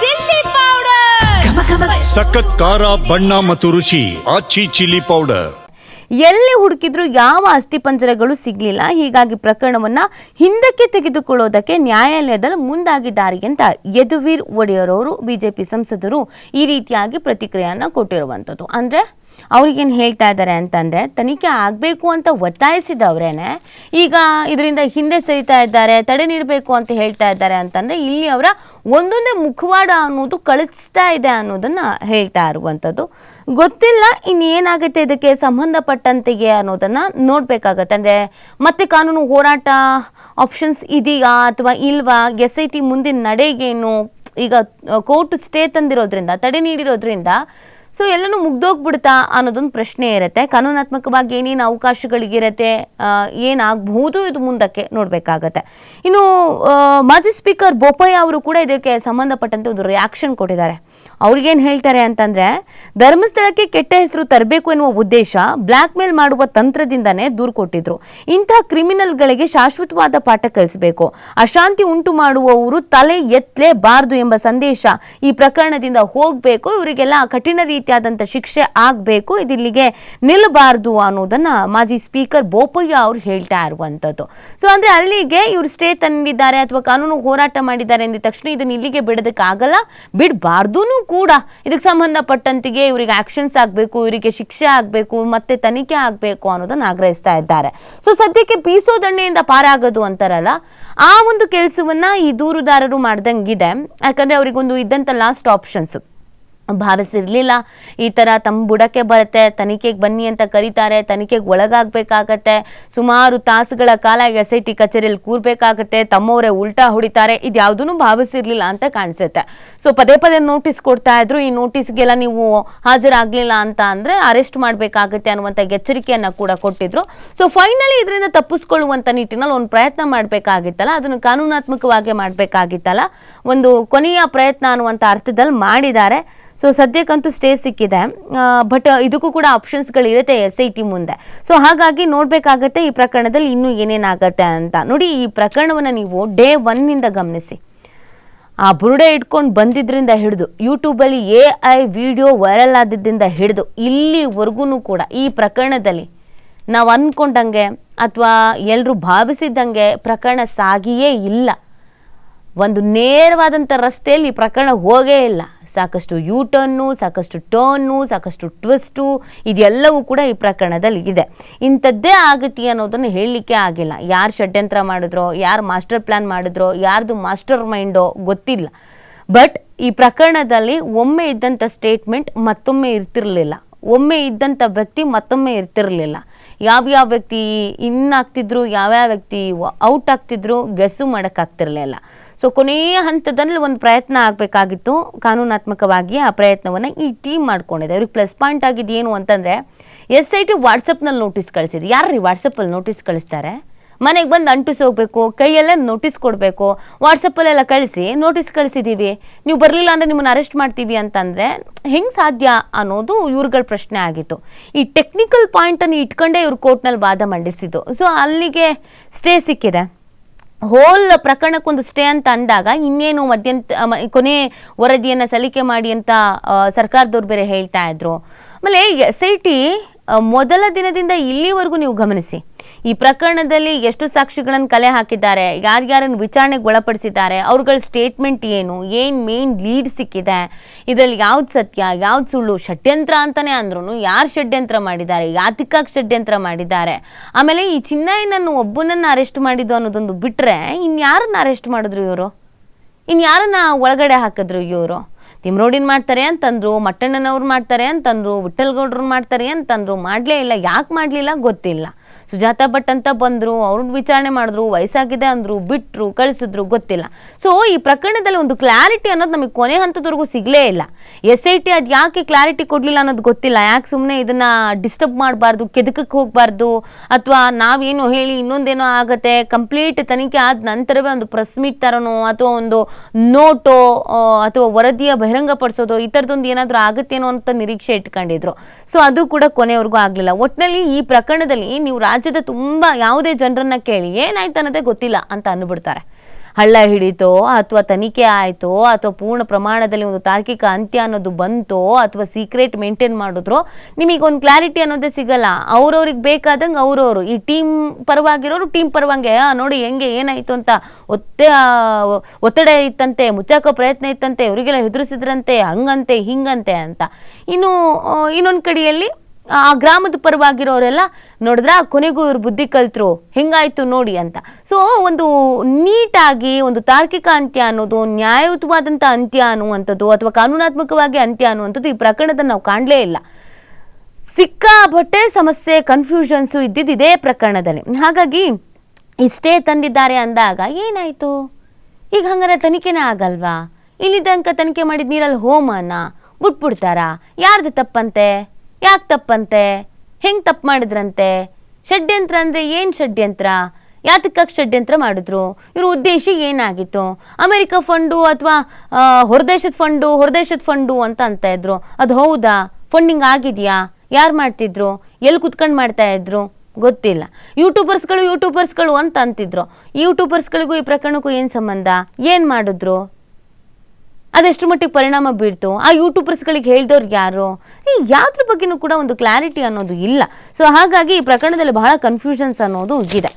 Chilli powder. ಸಖತ್ ಖಾರ ಬಣ್ಣ ಮತ್ತು ರುಚಿ ಆಚಿ ಚಿಲ್ಲಿ ಪೌಡರ್. ಎಲ್ಲಿ ಹುಡುಕಿದ್ರು ಯಾವ ಅಸ್ಥಿಪಂಜರಗಳು ಸಿಗ್ಲಿಲ್ಲ. ಹೀಗಾಗಿ ಪ್ರಕರಣವನ್ನ ಹಿಂದಕ್ಕೆ ತೆಗೆದುಕೊಳ್ಳೋದಕ್ಕೆ ನ್ಯಾಯಾಲಯದಲ್ಲಿ ಮುಂದಾಗಿದ್ದಾರೆ ಅಂತ ಯದುವೀರ್ ಒಡೆಯರ್ ಅವರು ಬಿಜೆಪಿ ಸಂಸದರು ಈ ರೀತಿಯಾಗಿ ಪ್ರತಿಕ್ರಿಯೆಯನ್ನು ಕೊಟ್ಟಿರುವಂಥದ್ದು. ಅಂದ್ರೆ ಅವ್ರಿಗೇನು ಹೇಳ್ತಾ ಇದ್ದಾರೆ ಅಂತಂದರೆ, ತನಿಖೆ ಆಗಬೇಕು ಅಂತ ಒತ್ತಾಯಿಸಿದವ್ರೇ ಈಗ ಇದರಿಂದ ಹಿಂದೆ ಸರಿತಾ ಇದ್ದಾರೆ, ತಡೆ ನೀಡಬೇಕು ಅಂತ ಹೇಳ್ತಾ ಇದ್ದಾರೆ ಅಂತಂದರೆ, ಇಲ್ಲಿ ಅವರ ಒಂದೊಂದೇ ಮುಖವಾಡ ಅನ್ನೋದು ಕಳಿಸ್ತಾ ಇದೆ ಅನ್ನೋದನ್ನು ಹೇಳ್ತಾ ಇರುವಂಥದ್ದು. ಗೊತ್ತಿಲ್ಲ ಇನ್ನೇನಾಗುತ್ತೆ ಇದಕ್ಕೆ ಸಂಬಂಧಪಟ್ಟಂತೆಗೆ ಅನ್ನೋದನ್ನು ನೋಡಬೇಕಾಗತ್ತೆ. ಅಂದರೆ ಮತ್ತೆ ಕಾನೂನು ಹೋರಾಟ ಆಪ್ಷನ್ಸ್ ಇದೆಯಾ ಅಥವಾ ಇಲ್ವಾ? ಎಸ್ ಐ ಟಿ ಮುಂದಿನ ನಡೆಗೇನು? ಈಗ ಕೋರ್ಟ್ ಸ್ಟೇ ತಂದಿರೋದ್ರಿಂದ, ತಡೆ ನೀಡಿರೋದ್ರಿಂದ ಸೊ ಎಲ್ಲನೂ ಮುಗ್ದೋಗ್ಬಿಡ್ತಾ ಅನ್ನೋದೊಂದು ಪ್ರಶ್ನೆ ಇರುತ್ತೆ. ಕಾನೂನಾತ್ಮಕವಾಗಿ ಏನೇನು ಅವಕಾಶಗಳಿಗಿರುತ್ತೆ ಏನಾಗಬಹುದು ಇದು ಮುಂದಕ್ಕೆ ನೋಡಬೇಕಾಗತ್ತೆ. ಇನ್ನು ಮಾಜಿ ಸ್ಪೀಕರ್ ಬೋಪಯ್ಯ ಅವರು ಕೂಡ ಇದಕ್ಕೆ ಸಂಬಂಧಪಟ್ಟಂತೆ ಒಂದು ರಿಯಾಕ್ಷನ್ ಕೊಟ್ಟಿದ್ದಾರೆ. ಅವ್ರಿಗೇನು ಹೇಳ್ತಾರೆ ಅಂತಂದರೆ, ಧರ್ಮಸ್ಥಳಕ್ಕೆ ಕೆಟ್ಟ ಹೆಸರು ತರಬೇಕು ಎನ್ನುವ ಉದ್ದೇಶ ಬ್ಲ್ಯಾಕ್ ಮೇಲ್ ಮಾಡುವ ತಂತ್ರದಿಂದನೇ ದೂರು ಕೊಟ್ಟಿದ್ರು. ಇಂತಹ ಕ್ರಿಮಿನಲ್ಗಳಿಗೆ ಶಾಶ್ವತವಾದ ಪಾಠ ಕಲಿಸಬೇಕು. ಅಶಾಂತಿ ಉಂಟು ಮಾಡುವವರು ತಲೆ ಎತ್ತಲೇಬಾರದು ಎಂಬ ಸಂದೇಶ ಈ ಪ್ರಕರಣದಿಂದ ಹೋಗಬೇಕು. ಇವರಿಗೆಲ್ಲ ಕಠಿಣ ರೀತಿಯಾದಂಥ ಶಿಕ್ಷೆ ಆಗಬೇಕು, ಇದಿಲ್ಲಿಗೆ ನಿಲ್ಲಬಾರದು ಅನ್ನೋದನ್ನ ಮಾಜಿ ಸ್ಪೀಕರ್ ಬೋಪಯ್ಯ ಅವರು ಹೇಳ್ತಾ ಇರುವಂಥದ್ದು ಸೊ ಅಂದ್ರೆ ಅಲ್ಲಿಗೆ ಇವರು ಸ್ಟೇ ತಂದಿದ್ದಾರೆ ಅಥವಾ ಕಾನೂನು ಹೋರಾಟ ಮಾಡಿದ್ದಾರೆ ಅಂದ ತಕ್ಷಣ ಇದನ್ನ ಇಲ್ಲಿಗೆ ಬಿಡೋದಕ್ಕಾಗಲ್ಲ ಬಿಡಬಾರ್ದು ಕೂಡ. ಇದಕ್ಕೆ ಸಂಬಂಧಪಟ್ಟಂತಿಗೆ ಇವರಿಗೆ ಆಕ್ಷನ್ಸ್ ಆಗಬೇಕು, ಇವರಿಗೆ ಶಿಕ್ಷೆ ಆಗಬೇಕು, ಮತ್ತೆ ತನಿಖೆ ಆಗಬೇಕು ಅನ್ನೋದನ್ನು ಆಗ್ರಹಿಸ್ತಾ ಇದ್ದಾರೆ. ಸೊ ಸದ್ಯಕ್ಕೆ ಬೀಸೋ ದಂಡೆಯಿಂದ ಪಾರಾಗೋದು ಅಂತಾರಲ್ಲ, ಆ ಒಂದು ಕೆಲಸವನ್ನ ಈ ದೂರುದಾರರು ಮಾಡ್ದಂಗಿದೆ. ಯಾಕಂದರೆ ಅವರಿಗೊಂದು ಇದ್ದಂಥ ಲಾಸ್ಟ್ ಆಪ್ಷನ್ಸ್ ಭಾವಿಸಿರ್ಲಿಲ್ಲ. ಈ ಥರ ತಮ್ಮ ಬುಡಕ್ಕೆ ಬರುತ್ತೆ, ತನಿಖೆಗೆ ಬನ್ನಿ ಅಂತ ಕರೀತಾರೆ, ತನಿಖೆಗೆ ಒಳಗಾಗಬೇಕಾಗತ್ತೆ. ಸುಮಾರು ತಾಸುಗಳ ಕಾಲ ಎಸ್ ಐ ಟಿ ಕಚೇರಿಯಲ್ಲಿ ಕೂರ್ಬೇಕಾಗತ್ತೆ, ತಮ್ಮವರೇ ಉಲ್ಟಾ ಹೊಡಿತಾರೆ, ಇದು ಯಾವುದೂ ಭಾವಿಸಿರ್ಲಿಲ್ಲ ಅಂತ ಕಾಣಿಸುತ್ತೆ. ಸೊ ಪದೇ ಪದೇ ನೋಟಿಸ್ ಕೊಡ್ತಾ ಇದ್ರು, ಈ ನೋಟಿಸ್ಗೆಲ್ಲ ನೀವು ಹಾಜರಾಗಲಿಲ್ಲ ಅಂತ ಅಂದರೆ ಅರೆಸ್ಟ್ ಮಾಡಬೇಕಾಗತ್ತೆ ಅನ್ನುವಂಥ ಎಚ್ಚರಿಕೆಯನ್ನು ಕೂಡ ಕೊಟ್ಟಿದ್ರು. ಸೊ ಫೈನಲಿ ಇದರಿಂದ ತಪ್ಪಿಸ್ಕೊಳ್ಳುವಂಥ ನಿಟ್ಟಿನಲ್ಲಿ ಒಂದು ಪ್ರಯತ್ನ ಮಾಡಬೇಕಾಗಿತ್ತಲ್ಲ, ಅದನ್ನು ಕಾನೂನಾತ್ಮಕವಾಗಿ ಮಾಡಬೇಕಾಗಿತ್ತಲ್ಲ, ಒಂದು ಕೊನೆಯ ಪ್ರಯತ್ನ ಅನ್ನುವಂಥ ಅರ್ಥದಲ್ಲಿ ಮಾಡಿದ್ದಾರೆ. ಸೊ ಸದ್ಯಕ್ಕಂತೂ ಸ್ಟೇ ಸಿಕ್ಕಿದೆ. ಬಟ್ ಇದಕ್ಕೂ ಕೂಡ ಆಪ್ಷನ್ಸ್ಗಳಿರುತ್ತೆ ಎಸ್ ಐ ಟಿ ಮುಂದೆ. ಸೊ ಹಾಗಾಗಿ ನೋಡಬೇಕಾಗತ್ತೆ ಈ ಪ್ರಕರಣದಲ್ಲಿ ಇನ್ನೂ ಏನೇನಾಗತ್ತೆ ಅಂತ. ನೋಡಿ, ಈ ಪ್ರಕರಣವನ್ನು ನೀವು ಡೇ ಒನ್ನಿಂದ ಗಮನಿಸಿ. ಆ ಬುರುಡೆ ಇಟ್ಕೊಂಡು ಬಂದಿದ್ರಿಂದ ಹಿಡಿದು ಯೂಟ್ಯೂಬಲ್ಲಿ ಎ ಐ ವಿಡಿಯೋ ವೈರಲ್ ಆದಿದ್ದರಿಂದ ಹಿಡಿದು ಇಲ್ಲಿವರೆಗೂ ಕೂಡ ಈ ಪ್ರಕರಣದಲ್ಲಿ ನಾವು ಅಂದ್ಕೊಂಡಂಗೆ ಅಥವಾ ಎಲ್ಲರೂ ಭಾವಿಸಿದ್ದಂಗೆ ಪ್ರಕರಣ ಸಾಗಿಯೇ ಇಲ್ಲ. ಒಂದು ನೇರವಾದಂಥ ರಸ್ತೆಯಲ್ಲಿ ಈ ಪ್ರಕರಣ ಹೋಗೇ ಇಲ್ಲ. ಸಾಕಷ್ಟು ಯೂ ಟರ್ನು ಸಾಕಷ್ಟು ಟರ್ನು ಸಾಕಷ್ಟು ಟ್ವಿಸ್ಟು ಇದೆಲ್ಲವೂ ಕೂಡ ಈ ಪ್ರಕರಣದಲ್ಲಿ ಇದೆ. ಇಂಥದ್ದೇ ಆಗುತ್ತೆ ಅನ್ನೋದನ್ನು ಹೇಳಲಿಕ್ಕೆ ಆಗಿಲ್ಲ. ಯಾರು ಷಡ್ಯಂತ್ರ ಮಾಡಿದ್ರೋ, ಯಾರು ಮಾಸ್ಟರ್ ಪ್ಲ್ಯಾನ್ ಮಾಡಿದ್ರೋ, ಯಾರ್ದು ಮಾಸ್ಟರ್ ಮೈಂಡೋ ಗೊತ್ತಿಲ್ಲ. ಬಟ್ ಈ ಪ್ರಕರಣದಲ್ಲಿ ಒಮ್ಮೆ ಇದ್ದಂಥ ಸ್ಟೇಟ್ಮೆಂಟ್ ಮತ್ತೊಮ್ಮೆ ಇರ್ತಿರಲಿಲ್ಲ. ಒಮ್ಮೆ ಇದ್ದಂಥ ವ್ಯಕ್ತಿ ಮತ್ತೊಮ್ಮೆ ಇರ್ತಿರಲಿಲ್ಲ. ಯಾವ್ಯಾವ ವ್ಯಕ್ತಿ ಇನ್ ಆಗ್ತಿದ್ರು ಯಾವ್ಯಾವ ವ್ಯಕ್ತಿ ಔಟ್ ಆಗ್ತಿದ್ರು ಗೆಸ್ಸು ಮಾಡೋಕ್ಕಾಗ್ತಿರಲಿಲ್ಲ ಸೊ, ಕೊನೆಯ ಹಂತದಲ್ಲಿ ಒಂದು ಪ್ರಯತ್ನ ಆಗಬೇಕಾಗಿತ್ತು. ಕಾನೂನಾತ್ಮಕವಾಗಿ ಆ ಪ್ರಯತ್ನವನ್ನು ಈ ಟೀಮ್ ಮಾಡ್ಕೊಂಡಿದೆ. ಅವ್ರಿಗೆ ಪ್ಲಸ್ ಪಾಯಿಂಟ್ ಆಗಿದ್ದು ಏನು ಅಂತಂದರೆ, ಎಸ್ ಐ ಟಿ ವಾಟ್ಸಪ್ನಲ್ಲಿ ನೋಟಿಸ್ ಕಳಿಸಿದೆ ಯಾರು ರೀ ವಾಟ್ಸಪ್ಪಲ್ಲಿ ನೋಟಿಸ್ ಕಳಿಸ್ತಾರೆ? ಮನೆಗೆ ಬಂದು ಅಂಟಿಸಿ ಹೋಗ್ಬೇಕು ಕೈಯಲ್ಲೇ ನೋಟಿಸ್ ಕೊಡಬೇಕು. ವಾಟ್ಸಪ್ಪಲ್ಲೆಲ್ಲ ಕಳಿಸಿ ನೋಟಿಸ್ ಕಳಿಸಿದ್ದೀವಿ ನೀವು ಬರಲಿಲ್ಲ ಅಂದರೆ ನಿಮ್ಮನ್ನು ಅರೆಸ್ಟ್ ಮಾಡ್ತೀವಿ ಅಂತಂದರೆ ಹೆಂಗೆ ಸಾಧ್ಯ ಅನ್ನೋದು ಇವ್ರುಗಳ ಪ್ರಶ್ನೆ ಆಗಿತ್ತು. ಈ ಟೆಕ್ನಿಕಲ್ ಪಾಯಿಂಟನ್ನು ಇಟ್ಕೊಂಡೇ ಇವ್ರು ಕೋರ್ಟ್ನಲ್ಲಿ ವಾದ ಮಂಡಿಸಿದ್ದು. ಸೊ ಅಲ್ಲಿಗೆ ಸ್ಟೇ ಸಿಕ್ಕಿದೆ. ಹೋಲ್ ಪ್ರಕರಣಕ್ಕೊಂದು ಸ್ಟೇ ಅಂತ ಅಂದಾಗ ಇನ್ನೇನು ಮಧ್ಯಂತ ಕೊನೆ ವರದಿಯನ್ನು ಸಲ್ಲಿಕೆ ಮಾಡಿ ಅಂತ ಸರ್ಕಾರದವ್ರು ಬೇರೆ ಹೇಳ್ತಾ ಇದ್ರು. ಆಮೇಲೆ ಎಸ್ ಐ ಟಿ ಮೊದಲ ದಿನದಿಂದ ಇಲ್ಲಿವರೆಗೂ ನೀವು ಗಮನಿಸಿ. ಈ ಪ್ರಕರಣದಲ್ಲಿ ಎಷ್ಟು ಸಾಕ್ಷಿಗಳನ್ನು ಕಲೆ ಹಾಕಿದ್ದಾರೆ, ಯಾರ್ಯಾರನ್ನು ವಿಚಾರಣೆಗೆ ಒಳಪಡಿಸಿದ್ದಾರೆ, ಅವ್ರಗಳ ಸ್ಟೇಟ್ಮೆಂಟ್ ಏನು ಏನು ಮೇನ್ ಲೀಡ್ ಸಿಕ್ಕಿದೆ, ಇದರಲ್ಲಿ ಯಾವ್ದು ಸತ್ಯ, ಯಾವ್ದು ಸುಳ್ಳು, ಷಡ್ಯಂತ್ರ ಅಂತಲೇ ಅಂದ್ರೂ ಯಾರು ಷಡ್ಯಂತ್ರ ಮಾಡಿದ್ದಾರೆ, ಯಾತಿಕಾಗಿ ಷಡ್ಯಂತ್ರ ಮಾಡಿದ್ದಾರೆ. ಆಮೇಲೆ ಈ ಚಿನ್ನಯ್ಯನನ್ನು ಒಬ್ಬನನ್ನು ಅರೆಸ್ಟ್ ಮಾಡಿದ್ದು ಅನ್ನೋದೊಂದು ಬಿಟ್ಟರೆ ಇನ್ಯಾರನ್ನು ಅರೆಸ್ಟ್ ಮಾಡಿದ್ರು ಇವರು? ಇನ್ಯಾರನ್ನ ಒಳಗಡೆ ಹಾಕಿದ್ರು ಇವರು? ತಿಮ್ರೋಡಿನ್ ಮಾಡ್ತಾರೆ ಅಂತಂದ್ರು ಮಟ್ಟಣ್ಣನವ್ರು ಮಾಡ್ತಾರೆ ಅಂತಂದ್ರು ವಿಠಲ್ಗೌಡ್ರು ಮಾಡ್ತಾರೆ ಅಂತಂದ್ರು ಮಾಡಲೇ ಇಲ್ಲ ಯಾಕೆ ಮಾಡಲಿಲ್ಲ ಗೊತ್ತಿಲ್ಲ. ಸುಜಾತ ಭಟ್ ಅಂತ ಬಂದರು, ಅವ್ರನ್ನ ವಿಚಾರಣೆ ಮಾಡಿದ್ರು, ವಯಸ್ಸಾಗಿದೆ ಅಂದರು ಬಿಟ್ಟರು ಕಳಿಸಿದ್ರು, ಗೊತ್ತಿಲ್ಲ. ಸೊ ಈ ಪ್ರಕರಣದಲ್ಲಿ ಒಂದು ಕ್ಲಾರಿಟಿ ಅನ್ನೋದು ನಮಗೆ ಕೊನೆ ಹಂತದವರೆಗೂ ಸಿಗಲೇ ಇಲ್ಲ. ಎಸ್ ಐ ಟಿ ಅದು ಯಾಕೆ ಕ್ಲಾರಿಟಿ ಕೊಡಲಿಲ್ಲ ಅನ್ನೋದು ಗೊತ್ತಿಲ್ಲ. ಯಾಕೆ ಸುಮ್ಮನೆ ಇದನ್ನ ಡಿಸ್ಟರ್ಬ್ ಮಾಡಬಾರ್ದು ಕೆದಕಕ್ಕೆ ಹೋಗಬಾರ್ದು, ಅಥವಾ ನಾವೇನು ಹೇಳಿ ಇನ್ನೊಂದೇನೋ ಆಗುತ್ತೆ ಕಂಪ್ಲೀಟ್ ತನಿಖೆ ಆದ ನಂತರವೇ ಒಂದು ಪ್ರೆಸ್ ಮೀಟ್ ಥರನೋ ಅಥವಾ ಒಂದು ನೋಟೋ ಅಥವಾ ವರದಿಯ ಬಹಿರಂಗಪಡಿಸೋದು ಈ ಥರದೊಂದು ಏನಾದರೂ ಆಗುತ್ತೇನೋ ಅಂತ ನಿರೀಕ್ಷೆ ಇಟ್ಕೊಂಡಿದ್ರು. ಸೊ ಅದು ಕೂಡ ಕೊನೆವರೆಗೂ ಆಗಲಿಲ್ಲ. ಒಟ್ಟಿನಲ್ಲಿ ಈ ಪ್ರಕರಣದಲ್ಲಿ ನೀವು ರಾಜ್ಯದ ತುಂಬ ಯಾವುದೇ ಜನರನ್ನ ಕೇಳಿ ಏನಾಯ್ತು ಅನ್ನೋದೇ ಗೊತ್ತಿಲ್ಲ ಅಂತ ಅಂದ್ಬಿಡ್ತಾರೆ ಹಳ್ಳ ಹಿಡಿತೋ ಅಥವಾ ತನಿಖೆ ಆಯಿತೋ ಅಥವಾ ಪೂರ್ಣ ಪ್ರಮಾಣದಲ್ಲಿ ಒಂದು ತಾರ್ಕಿಕ ಅಂತ್ಯ ಅನ್ನೋದು ಬಂತೋ ಅಥವಾ ಸೀಕ್ರೆಟ್ ಮೇಂಟೈನ್ ಮಾಡಿದ್ರು ಒಂದು ಕ್ಲಾರಿಟಿ ಅನ್ನೋದೇ ಸಿಗಲ್ಲ. ಅವ್ರವ್ರಿಗೆ ಬೇಕಾದಂಗೆ ಅವ್ರವರು. ಈ ಟೀಮ್ ಪರವಾಗಿರೋರು ಟೀಮ್ ಪರವಾಗೆ ನೋಡಿ ಹೆಂಗೆ ಏನಾಯಿತು ಅಂತ ಒತ್ತೆ ಒತ್ತಡ ಇತ್ತಂತೆ, ಮುಚ್ಚಾಕೋ ಪ್ರಯತ್ನ ಇತ್ತಂತೆ, ಇವರಿಗೆಲ್ಲ ಹೆದರಿಸಿದ್ರಂತೆ, ಹಂಗಂತೆ, ಹಿಂಗಂತೆ ಅಂತ. ಇನ್ನು ಇನ್ನೊಂದು ಕಡೆಯಲ್ಲಿ ಆ ಗ್ರಾಮದ ಪರವಾಗಿರೋರೆಲ್ಲ ನೋಡಿದ್ರ ಕೊನೆಗೂ ಇವ್ರು ಬುದ್ಧಿ ಕಲ್ತರು, ಹೆಂಗಾಯ್ತು ನೋಡಿ ಅಂತ. ಸೊ ಒಂದು ನೀಟಾಗಿ, ಒಂದು ತಾರ್ಕಿಕ ಅಂತ್ಯ ಅನ್ನೋದು ನ್ಯಾಯಯುತವಾದಂಥ ಅಂತ್ಯ ಅನ್ನುವಂಥದ್ದು, ಅಥವಾ ಕಾನೂನಾತ್ಮಕವಾಗಿ ಅಂತ್ಯ ಅನ್ನುವಂಥದ್ದು ಈ ಪ್ರಕರಣದಲ್ಲಿ ನಾವು ಕಾಣಲೇ ಇಲ್ಲ. ಸಿಕ್ಕಾಪಟ್ಟೆ ಸಮಸ್ಯೆ ಕನ್ಫ್ಯೂಷನ್ಸು ಇದ್ದಿದ್ದು ಇದೇ ಪ್ರಕರಣದಲ್ಲಿ. ಹಾಗಾಗಿ, ಇಷ್ಟೇ ತಂದಿದ್ದಾರೆ ಅಂದಾಗ, ಏನಾಯಿತು? ಈಗ ಹಂಗಾರೆ ತನಿಖೆನೇ ಆಗಲ್ವಾ? ಇಲ್ಲಿ ತನಕ ತನಿಖೆ ಮಾಡಿದ ನೀರಲ್ಲಿ ಹೋಮನ, ಬಿಟ್ಬಿಡ್ತಾರಾ? ಯಾರ್ದು ತಪ್ಪಂತೆ? ಯಾಕೆ ತಪ್ಪಂತೆ? ಹೆಂಗೆ ತಪ್ಪು ಮಾಡಿದ್ರಂತೆ? ಷಡ್ಯಂತ್ರ ಅಂದರೆ ಏನು ಷಡ್ಯಂತ್ರ? ಯಾತಕ್ಕಾಗಿ ಷಡ್ಯಂತ್ರ ಮಾಡಿದ್ರು? ಇವ್ರ ಉದ್ದೇಶ ಏನಾಗಿತ್ತು? ಅಮೆರಿಕ ಫಂಡು ಅಥವಾ ಹೊರದೇಶದ ಫಂಡು ಹೊರದೇಶದ ಫಂಡು ಅಂತ ಅಂತ ಇದ್ರು. ಅದು ಹೌದಾ? ಫಂಡಿಂಗ್ ಆಗಿದೆಯಾ? ಯಾರು ಮಾಡ್ತಿದ್ರು? ಎಲ್ಲಿ ಕುತ್ಕೊಂಡು ಮಾಡ್ತಾ ಇದ್ರು? ಗೊತ್ತಿಲ್ಲ. ಯೂಟ್ಯೂಬರ್ಸ್ಗಳು ಯೂಟ್ಯೂಬರ್ಸ್ಗಳು ಅಂತ ಅಂತಿದ್ರು. ಯೂಟ್ಯೂಬರ್ಸ್ಗಳಿಗೂ ಈ ಪ್ರಕರಣಕ್ಕೂ ಏನು ಸಂಬಂಧ? ಏನು ಮಾಡಿದ್ರು? ಅದೆಷ್ಟು ಮಟ್ಟಿಗೆ ಪರಿಣಾಮ ಬೀಳ್ತು ಆ ಯೂಟ್ಯೂಬರ್ಸ್ಗಳಿಗೆ ಹೇಳ್ದವ್ರು ಯಾರು? ಈ ಯಾವ್ದ್ರ ಬಗ್ಗೆನೂ ಕೂಡ ಒಂದು ಕ್ಲಾರಿಟಿ ಅನ್ನೋದು ಇಲ್ಲ. ಸೊ ಹಾಗಾಗಿ ಈ ಪ್ರಕರಣದಲ್ಲಿ ಬಹಳ ಕನ್ಫ್ಯೂಷನ್ಸ್ ಅನ್ನೋದು ಇದೆ.